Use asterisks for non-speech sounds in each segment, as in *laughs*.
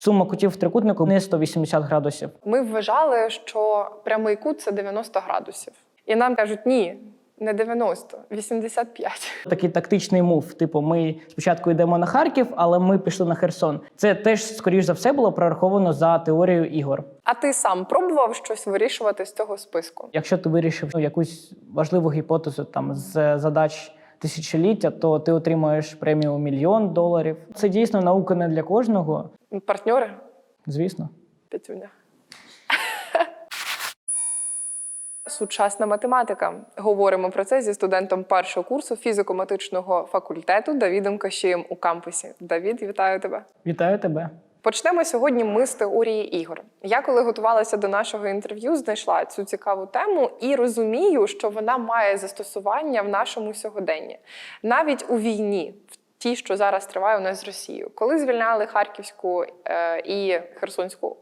Сума кутів в трикутнику не 180 градусів. Ми вважали, що прямий кут це 90 градусів. І нам кажуть, ні, не 90, 85. Такий тактичний мув. Типу, ми спочатку йдемо на Харків, але ми пішли на Херсон. Це теж, скоріш за все, було прораховано за теорією ігор. А ти сам пробував щось вирішувати з цього списку? Якщо ти вирішив ну, якусь важливу гіпотезу там з задач тисячоліття, то ти отримуєш премію мільйон доларів. Це дійсно наука не для кожного, Партньори? звісно. Петюня. *laughs* Сучасна математика. Говоримо про це зі студентом першого курсу фізико-матичного факультету Давідом Кащієм у кампусі. Давід, вітаю тебе. Вітаю тебе. Почнемо сьогодні ми з теорії ігор. Я коли готувалася до нашого інтерв'ю, знайшла цю цікаву тему і розумію, що вона має застосування в нашому сьогоденні, навіть у війні, в тій, що зараз триває у нас з Росією. Коли звільняли Харківську е, і Херсонську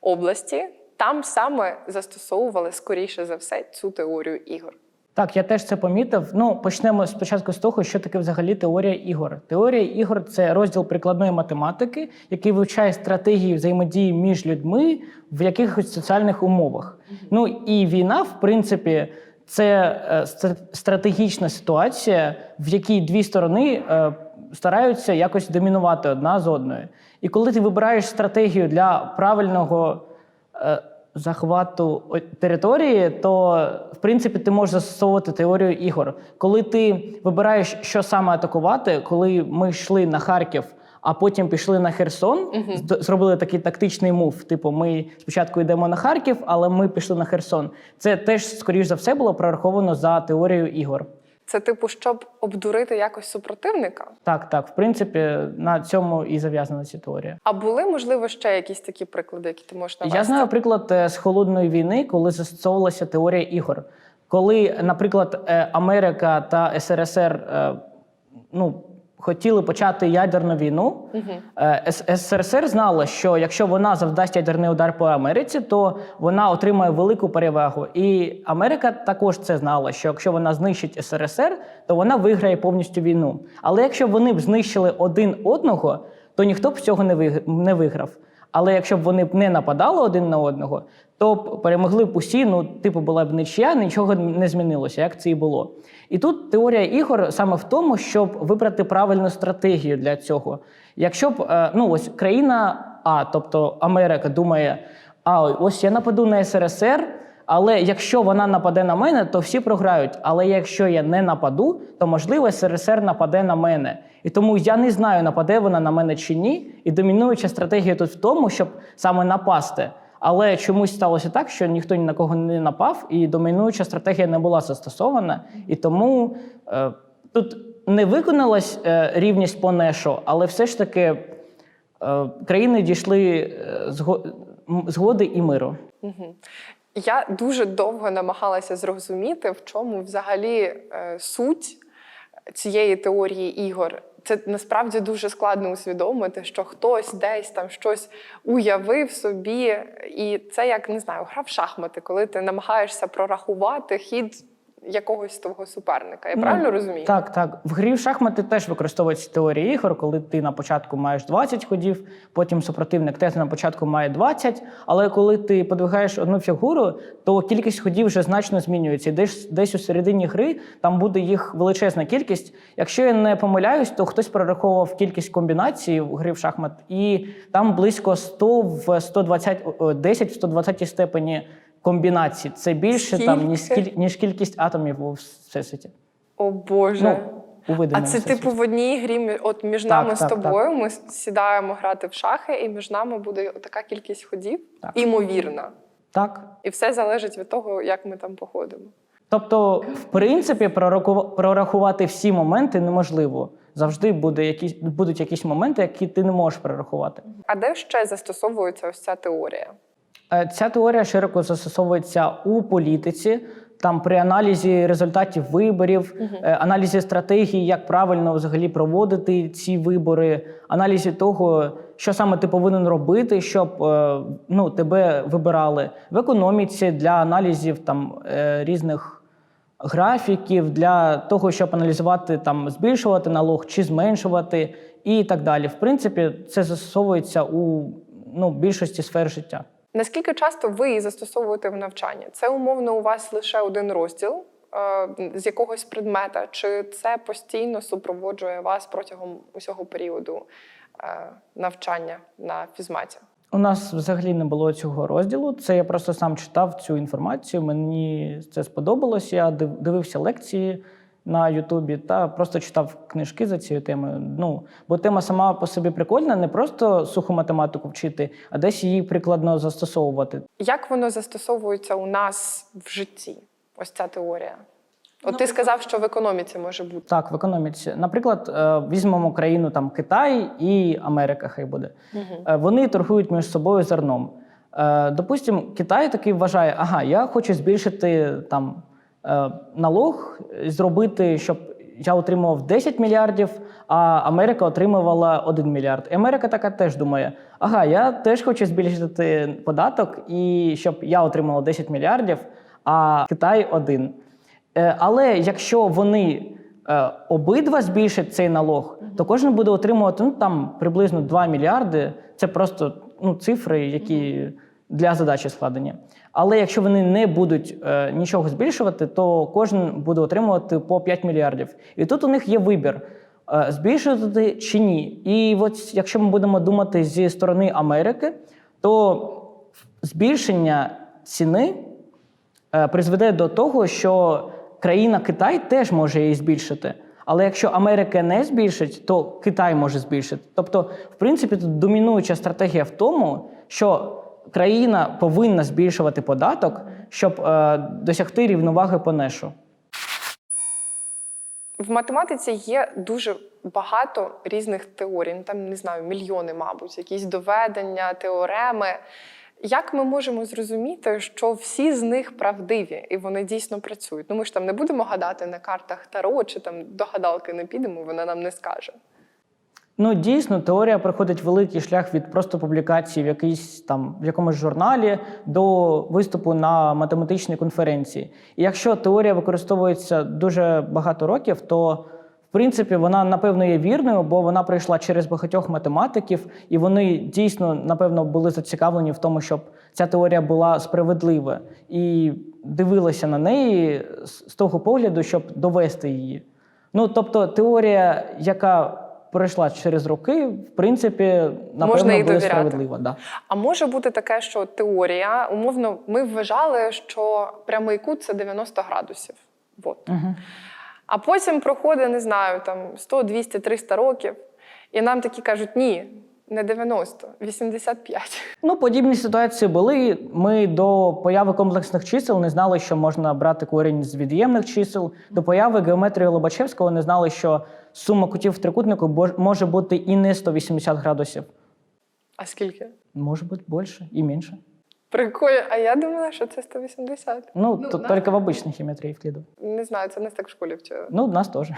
області, там саме застосовували скоріше за все цю теорію ігор. Так, я теж це помітив. Ну, почнемо спочатку з того, що таке взагалі теорія ігор. Теорія ігор це розділ прикладної математики, який вивчає стратегії взаємодії між людьми в якихось соціальних умовах. Ну і війна, в принципі, це е, стратегічна ситуація, в якій дві сторони е, стараються якось домінувати одна з одною. І коли ти вибираєш стратегію для правильного е, захвату території, то в принципі ти можеш застосовувати теорію ігор. Коли ти вибираєш, що саме атакувати, коли ми йшли на Харків. А потім пішли на Херсон, з- зробили такий тактичний мув. Типу, ми спочатку йдемо на Харків, але ми пішли на Херсон. Це теж, скоріш за все, було прораховано за теорією ігор. Це типу, щоб обдурити якось супротивника. Так, так, в принципі, на цьому і зав'язана ця теорія. А були можливо ще якісь такі приклади, які ти можеш навести? Я знаю приклад е, з холодної війни, коли застосовувалася теорія ігор. Коли, наприклад, е, Америка та СРСР е, ну, хотіли почати ядерну війну, Угу. СРСР знала, що якщо вона завдасть ядерний удар по Америці, то вона отримає велику перевагу. І Америка також це знала, що якщо вона знищить СРСР, то вона виграє повністю війну. Але якщо вони б знищили один одного, то ніхто б цього не виграв. Але якщо б вони б не нападали один на одного, то б перемогли б усі, ну, типу, була б нічия, нічого не змінилося, як це і було. І тут теорія ігор саме в тому, щоб вибрати правильну стратегію для цього. Якщо б е, ну, ось країна А, тобто Америка, думає, а ось я нападу на СРСР, але якщо вона нападе на мене, то всі програють. Але якщо я не нападу, то можливо СРСР нападе на мене. І тому я не знаю, нападе вона на мене чи ні. І домінуюча стратегія тут в тому, щоб саме напасти. Але чомусь сталося так, що ніхто ні на кого не напав, і домінуюча стратегія не була застосована. І тому е, тут не виконалась е, рівність по нешу, але все ж таки е, країни дійшли е, згоди і миру. Я дуже довго намагалася зрозуміти, в чому взагалі е, суть цієї теорії ігор. Це насправді дуже складно усвідомити, що хтось десь там щось уявив собі, і це як не знаю, гра в шахмати, коли ти намагаєшся прорахувати хід якогось твого суперника. Я Ну, правильно розумію? Так, так. В грі в шахмати теж використовується теорія ігор, коли ти на початку маєш 20 ходів, потім супротивник теж на початку має 20, але коли ти подвигаєш одну фігуру, то кількість ходів вже значно змінюється. І десь, десь у середині гри там буде їх величезна кількість. Якщо я не помиляюсь, то хтось прораховував кількість комбінацій в гри в шахмат, і там близько 100 в 120, о, 10 в 120 степені комбінацій. Це більше там, ніж, скіль- ніж кількість атомів у всесвіті. О Боже. Ну, у А видимому це всесвіті. типу в одній грі мі- от між Так, нами з так, тобою. Ми сідаємо грати в шахи, і між нами буде така кількість ходів, Так. імовірна. Так. І все залежить від того, як ми там походимо. Тобто, в принципі, прораку- прорахувати всі моменти неможливо. Завжди буде якісь, будуть якісь моменти, які ти не можеш прорахувати. А де ще застосовується ось ця теорія? Е, Ця теорія широко застосовується у політиці, там при аналізі результатів виборів, е, аналізі стратегії, як правильно взагалі проводити ці вибори, аналізі того, що саме ти повинен робити, щоб е, ну, тебе вибирали в економіці для аналізів там різних. Графіків для того, щоб аналізувати там збільшувати налог чи зменшувати, і так далі. В принципі, це застосовується у ну, більшості сфер життя. Наскільки часто ви її застосовуєте в навчанні? Це умовно у вас лише один розділ е, з якогось предмета, чи це постійно супроводжує вас протягом усього періоду е, навчання на фізматі? У нас взагалі не було цього розділу. Це я просто сам читав цю інформацію. Мені це сподобалось. Я див- дивився лекції на Ютубі та просто читав книжки за цією темою. Ну, бо тема сама по собі прикольна, не просто суху математику вчити, а десь її прикладно застосовувати. Як воно застосовується у нас в житті? Ось ця теорія. От ти сказав, що в економіці може бути. Так, в економіці. Наприклад, е, візьмемо країну там Китай і Америка, хай буде. Е, Вони торгують між собою зерном. Е, Допустимо, Китай такий вважає, ага, я хочу збільшити там налог, зробити, щоб я отримував 10 мільярдів, а Америка отримувала 1 мільярд. І Америка така теж думає: ага, я теж хочу збільшити податок, і щоб я отримала 10 мільярдів, а Китай один. Е, Але якщо вони е, обидва збільшать цей налог, то кожен буде отримувати ну, там приблизно 2 мільярди. Це просто ну, цифри, які для задачі складені. Але якщо вони не будуть е, нічого збільшувати, то кожен буде отримувати по 5 мільярдів. І тут у них є вибір. е, Збільшувати чи ні. І от якщо ми будемо думати зі сторони Америки, то збільшення ціни е, призведе до того, що країна Китай теж може її збільшити. Але якщо Америка не збільшить, то Китай може збільшити. Тобто, в принципі, тут домінуюча стратегія в тому, що країна повинна збільшувати податок, щоб е, досягти рівноваги по нешу. В математиці є дуже багато різних теорій. Ну, там не знаю, мільйони, мабуть, якісь доведення, теореми. Як ми можемо зрозуміти, що всі з них правдиві і вони дійсно працюють? Ну ми ж там не будемо гадати на картах Таро, чи там до гадалки не підемо, вона нам не скаже. Ну, дійсно, теорія проходить великий шлях від просто публікації в якійсь там в якомусь журналі до виступу на математичній конференції. І якщо теорія використовується дуже багато років, то в принципі вона напевно є вірною, бо вона пройшла через багатьох математиків, і вони дійсно напевно були зацікавлені в тому, щоб ця теорія була справедлива і дивилися на неї з того погляду, щоб довести її. Ну тобто, теорія, яка пройшла через роки, в принципі, напевно, Можна буде довіряти. справедлива. Да. А може бути таке, що теорія, умовно, ми вважали, що прямий кут це 90 градусів. От. Угу. А потім проходить, не знаю, там 100, 200, 300 років, і нам такі кажуть: ні, не 90, 85. Ну, подібні ситуації були. Ми до появи комплексних чисел не знали, що можна брати корінь з від'ємних чисел. До появи геометрії Лобачевського не знали, що сума кутів в трикутнику може бути і не 180 градусів. А скільки? Може бути більше і менше. Прикольно. А я думала, що це 180. Ну, то тільки в обичній геометрії вкліду. Не знаю, це нас так в школі вчили. Ну, в нас теж.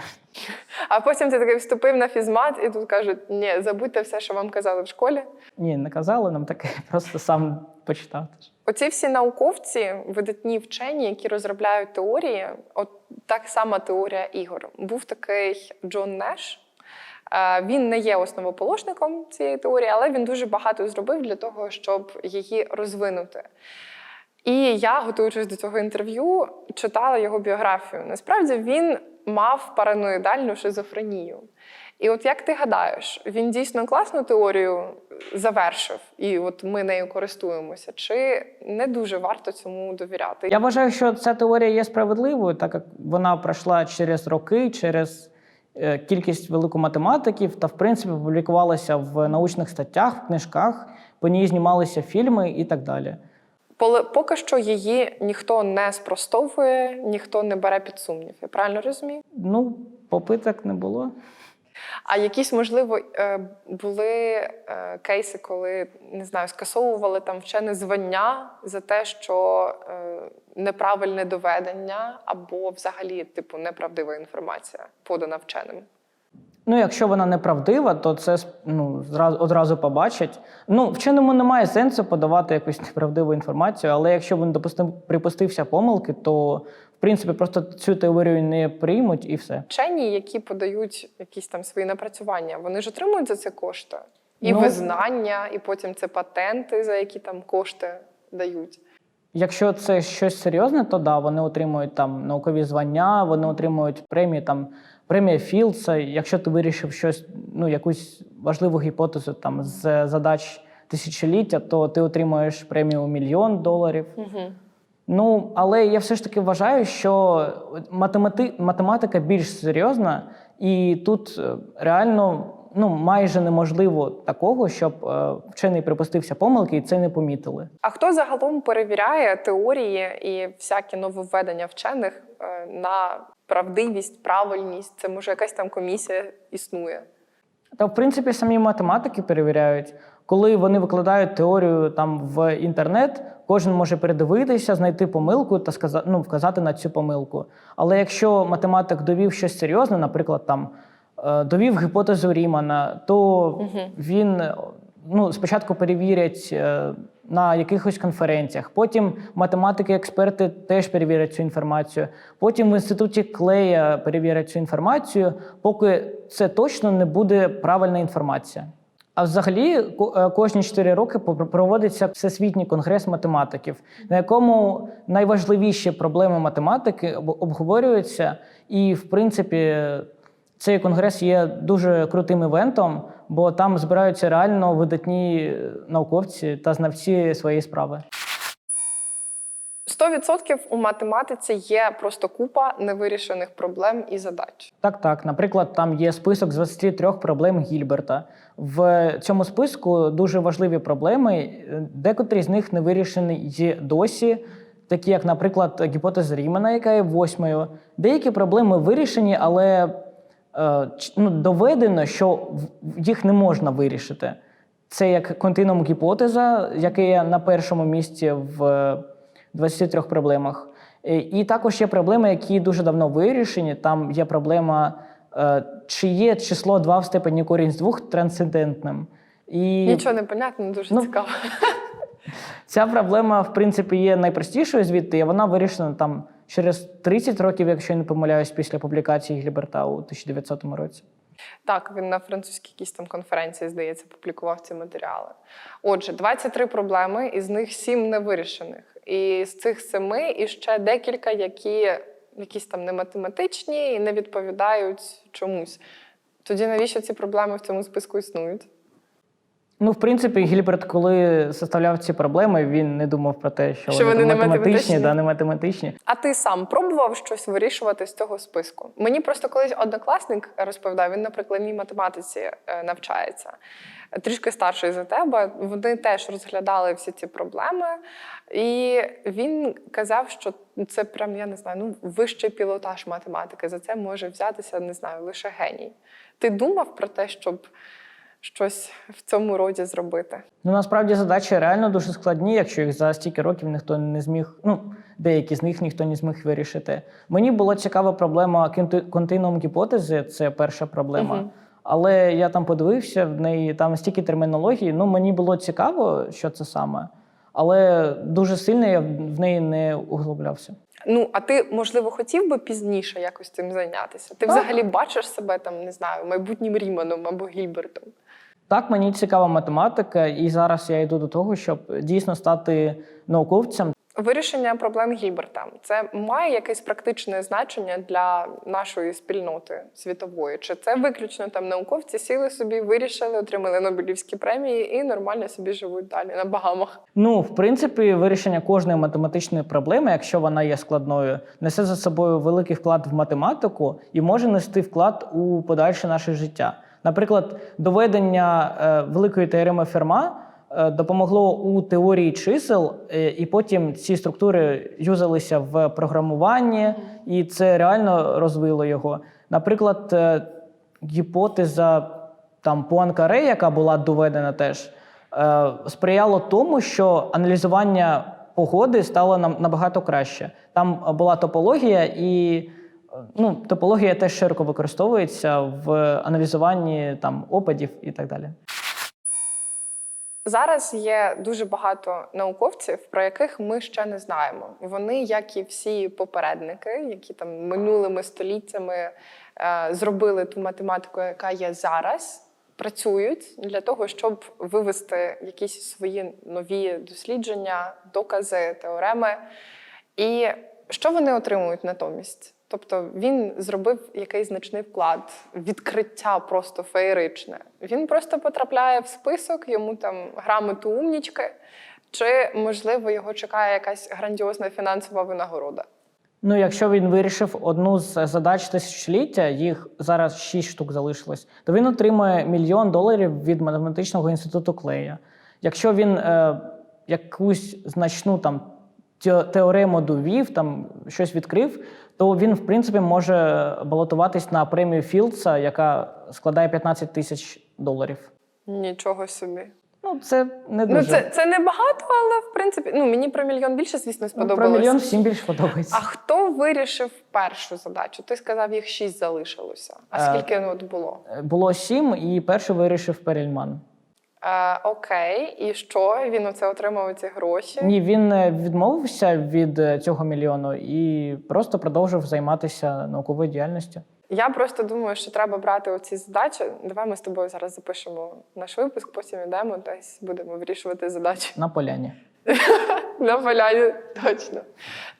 А потім ти такий вступив на фізмат, і тут кажуть: ні, забудьте все, що вам казали в школі. Ні, не казали нам таке, *laughs* просто сам почитав. Оці всі науковці, видатні вчені, які розробляють теорії, от так сама теорія ігор. Був такий Джон Неш. Е, Він не є основоположником цієї теорії, але він дуже багато зробив для того, щоб її розвинути. І я, готуючись до цього інтерв'ю, читала його біографію. Насправді він мав параноїдальну шизофренію. І от як ти гадаєш, він дійсно класну теорію завершив, і от ми нею користуємося, чи не дуже варто цьому довіряти? Я вважаю, що ця теорія є справедливою, так як вона пройшла через роки, через е, кількість велику математиків та, в принципі, публікувалася в научних статтях, в книжках, по ній знімалися фільми і так далі. Поки що її ніхто не спростовує, ніхто не бере під сумнів. Я правильно розумію? Ну, попиток не було. А якісь, можливо, е, були е, кейси, коли не знаю, скасовували там вчене звання за те, що е, неправильне доведення або взагалі типу неправдива інформація подана вченим. Ну, якщо вона неправдива, то це ну, зразу, одразу побачать. Ну, вченому немає сенсу подавати якусь неправдиву інформацію, але якщо він допустив, припустився помилки, то в принципі просто цю теорію не приймуть і все. Вчені, які подають якісь там свої напрацювання, вони ж отримують за це кошти. І Ну- визнання, і потім це патенти, за які там кошти дають. Якщо це щось серйозне, то да, вони отримують там наукові звання, вони отримують премії, там премія Філдса. Якщо ти вирішив щось, ну якусь важливу гіпотезу там з задач тисячоліття, то ти отримуєш премію мільйон доларів. Угу. Ну, але я все ж таки вважаю, що математи... математика більш серйозна, і тут е, реально ну, майже неможливо такого, щоб е, вчений припустився помилки і це не помітили. А хто загалом перевіряє теорії і всякі нововведення вчених е, на правдивість, правильність? Це може якась там комісія існує? Та в принципі самі математики перевіряють, коли вони викладають теорію там в інтернет, кожен може передивитися, знайти помилку та сказати, ну, вказати на цю помилку. Але якщо математик довів щось серйозне, наприклад, там довів гіпотезу Рімана, то він е, ну, спочатку перевірять е, на якихось конференціях, потім математики-експерти теж перевірять цю інформацію. Потім в інституті Клея перевірять цю інформацію, поки це точно не буде правильна інформація. А взагалі, е, кожні 4 роки проводиться всесвітній конгрес математиків, на якому найважливіші проблеми математики обговорюються. І, в принципі, цей конгрес є дуже крутим івентом, бо там збираються реально видатні е, науковці та знавці своєї справи. 100% у математиці є просто купа невирішених проблем і задач. Так, так. Наприклад, там є список з 23 проблем Гільберта. В цьому списку дуже важливі проблеми, е, декотрі з них не вирішені й досі, такі як, наприклад, гіпотеза Рімана, яка є восьмою. Деякі проблеми вирішені, але ну, доведено, що їх не можна вирішити. Це як континуум гіпотеза, яка є на першому місці в е, 23 проблемах. Е, І також є проблеми, які дуже давно вирішені. Там є проблема, е, чи є число 2 в степені корінь з 2 трансцендентним. І Нічого не понятно, дуже Ну, цікаво. ця проблема, в принципі, є найпростішою звідти, і вона вирішена там через 30 років, якщо я не помиляюсь, після публікації Гіліберта у 1900 році. Так, він на французькій якійсь там конференції, здається, публікував ці матеріали. Отже, 23 проблеми, із них 7 невирішених. І з цих семи і ще декілька, які якісь там не математичні і не відповідають чомусь. Тоді навіщо ці проблеми в цьому списку існують? Ну, в принципі, Гіліберт, коли составляв ці проблеми, він не думав про те, що, Що вони, вони не математичні, математичні. да, не математичні. А ти сам пробував щось вирішувати з цього списку? Мені просто колись однокласник розповідав, він на прикладній математиці е, навчається. Трішки старший за тебе. Вони теж розглядали всі ці проблеми, і він казав, що це прям я не знаю, ну вищий пілотаж математики. За це може взятися, не знаю, лише геній. Ти думав про те, щоб щось в цьому роді зробити? Ну, насправді задачі реально дуже складні, якщо їх за стільки років ніхто не зміг, ну, деякі з них ніхто не зміг вирішити. Мені була цікава проблема конти- континуум гіпотези, це перша проблема. Мгм. Але я там подивився, в неї там стільки термінології. Ну, мені було цікаво, що це саме, але дуже сильно я в неї не углублявся. Ну, а ти, можливо, хотів би пізніше якось цим зайнятися? Ти Так. взагалі бачиш себе там, не знаю, майбутнім Ріманом або Гільбертом? Так, мені цікава математика, і зараз я йду до того, щоб дійсно стати науковцем. Вирішення проблем Гільберта це має якесь практичне значення для нашої спільноти світової? Чи це виключно там науковці сіли собі, вирішили, отримали Нобелівські премії і нормально собі живуть далі на Багамах? Ну, в принципі, вирішення кожної математичної проблеми, якщо вона є складною, несе за собою великий вклад в математику і може нести вклад у подальше наше життя. Наприклад, доведення е, великої теореми Ферма е, допомогло у теорії чисел, е, і потім ці структури юзалися в програмуванні, і це реально розвило його. Наприклад, гіпотеза там Пуанкаре, яка була доведена теж, сприяло тому, що аналізування погоди стало нам набагато краще. Там була топологія, і ну, топологія теж широко використовується в аналізуванні там опадів і так далі. Зараз є дуже багато науковців, про яких ми ще не знаємо. Вони, як і всі попередники, які там минулими століттями е, зробили ту математику, яка є зараз, працюють для того, щоб вивести якісь свої нові дослідження, докази, теореми. І що вони отримують натомість? Тобто він зробив якийсь значний вклад, відкриття просто феєричне. Він просто потрапляє в список, йому там грамоту умнічки, чи можливо його чекає якась грандіозна фінансова винагорода. Ну, якщо він вирішив одну з задач тисячоліття, їх зараз шість штук залишилось, то він отримує мільйон доларів від математичного інституту Клея. Якщо він е, якусь значну там теорему довів, там щось відкрив, то він, в принципі, може балотуватись на премію Філдса, яка складає 15 тисяч доларів. Нічого собі. Ну, це не дуже. Ну, це, це не багато, але в принципі, ну мені про мільйон більше, звісно, Ну, сподобалося. Про мільйон всім більше подобається. А хто вирішив першу задачу? Ти сказав, їх шість залишилося. А Е, скільки ну, от було? Було сім, і перший вирішив Перельман. Е, окей, і що? Він оце отримав ці гроші? Ні, він е, відмовився від е, цього мільйону і просто продовжив займатися науковою діяльністю. Я просто думаю, що треба брати оці задачі. Давай ми з тобою зараз запишемо наш випуск, потім йдемо десь будемо вирішувати задачі. На поляні. *laughs* На поляні точно.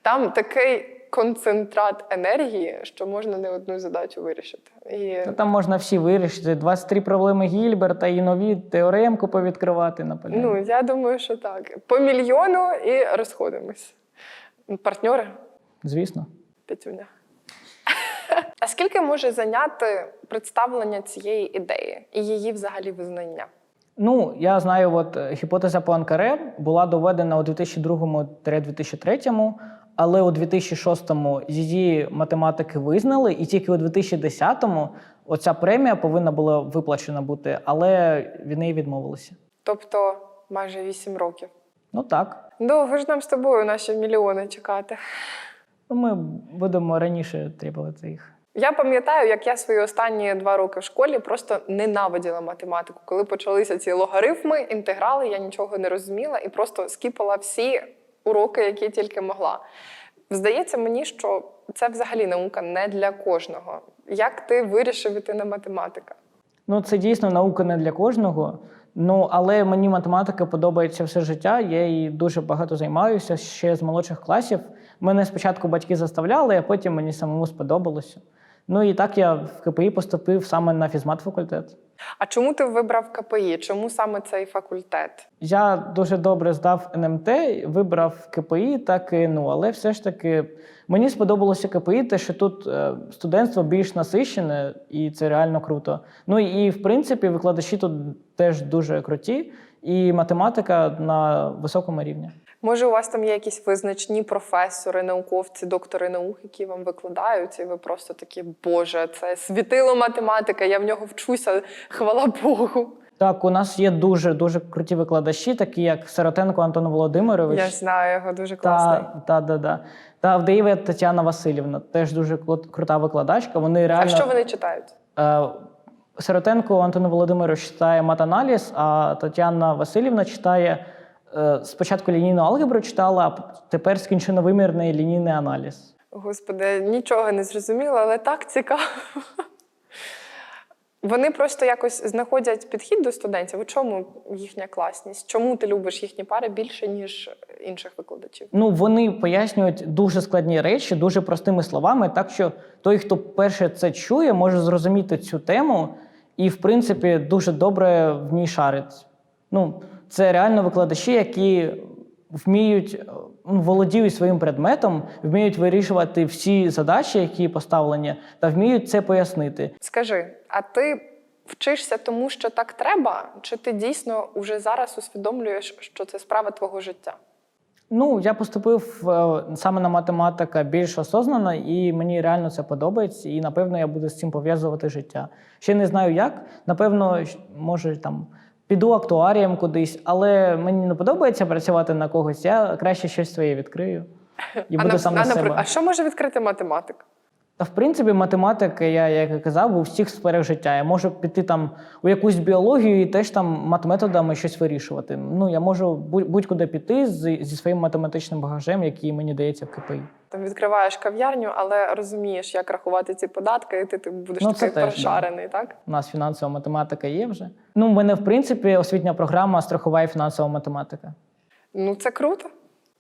Там такий концентрат енергії, що можна не одну задачу вирішити. І Ну, там можна всі вирішити. 23 проблеми Гільберта і нові теоремку повідкривати на поляні. ну я думаю, що так. По мільйону і розходимось. Партньори Звісно. Петюня. *laughs* А скільки може зайняти представлення цієї ідеї і її взагалі визнання? Ну, я знаю, от е, гіпотеза Пуанкаре була доведена у 2002-2003, але у 2006-му її математики визнали, і тільки у 2010-му оця премія повинна була виплачена бути, але від неї відмовилися. Тобто майже 8 років. Ну так. Довго ж нам з тобою наші мільйони чекати. Ну, ми будемо раніше требувати їх. Я пам'ятаю, як я свої останні два роки в школі просто ненавиділа математику. Коли почалися ці логарифми, інтеграли, я нічого не розуміла і просто скіпала всі уроки, які тільки могла. Здається мені, що це взагалі наука не для кожного. Як ти вирішив іти на математика? Ну, це дійсно наука не для кожного. Ну, але мені математика подобається все життя. Я її дуже багато займаюся ще з молодших класів. Мене спочатку батьки заставляли, а потім мені самому сподобалося. Ну і так я в КПІ поступив саме на фізмат факультет. А чому ти вибрав КПІ? Чому саме цей факультет? Я дуже добре здав НМТ, вибрав КПІ та КНУ, але все ж таки мені сподобалося КПІ, те, що тут е, студентство більш насичене, і це реально круто. Ну і в принципі викладачі тут теж дуже круті, і математика на високому рівні. Може, у вас там є якісь визначні професори, науковці, доктори наук, які вам викладають, і ви просто такі, Боже, це світило математика, я в нього вчуся, хвала Богу. Так, у нас є дуже дуже круті викладачі, такі як Сиротенко Антон Володимирович. Я знаю його дуже класний. Та, та, да. Та Авдеєва Тетяна Васильівна, теж дуже крута викладачка. Вони реально А що вони читають? Е, Сиротенко Антон Володимирович читає матаналіз, а Тетяна Васильівна читає спочатку лінійну алгебру читала, а тепер скінченовимірний лінійний аналіз. Господи, нічого не зрозуміла, але так цікаво. Вони просто якось знаходять підхід до студентів. У чому їхня класність? Чому ти любиш їхні пари більше, ніж інших викладачів? Ну, вони пояснюють дуже складні речі, дуже простими словами, так що той, хто перше це чує, може зрозуміти цю тему і, в принципі, дуже добре в ній шарить. Ну, це реально викладачі, які вміють е, ну, володіють своїм предметом, вміють вирішувати всі задачі, які поставлені, та вміють це пояснити. Скажи, а ти вчишся тому, що так треба, чи ти дійсно уже зараз усвідомлюєш, що це справа твого життя? Ну, я поступив е, саме на математика більш осознано, і мені реально це подобається. І напевно я буду з цим пов'язувати життя. Ще не знаю як. Напевно, може там піду актуарієм кудись, але мені не подобається працювати на когось. Я краще щось своє відкрию і буду а, сам на, на себе. а що може відкрити математик? Та в принципі, математика, я як і казав, у всіх сферах життя. Я можу піти там у якусь біологію і теж там матметодами щось вирішувати. Ну я можу будь- будь-куди піти з, зі своїм математичним багажем, який мені дається в КПІ. Там відкриваєш кав'ярню, але розумієш, як рахувати ці податки, і ти, ти будеш Ну, такий теж, да. прошарений, так? У нас фінансова математика є вже. Ну, в мене, в принципі, освітня програма страхова і фінансова математика. Ну це круто.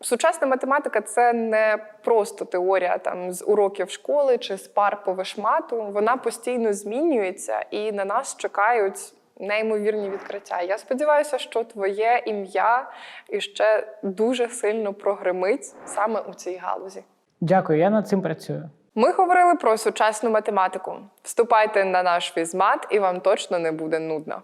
Сучасна математика це не просто теорія там з уроків школи чи з пар по вишмату. Вона постійно змінюється, і на нас чекають неймовірні відкриття. Я сподіваюся, що твоє ім'я іще дуже сильно прогремить саме у цій галузі. Дякую, я над цим працюю. Ми говорили про сучасну математику. Вступайте на наш фізмат, і вам точно не буде нудно.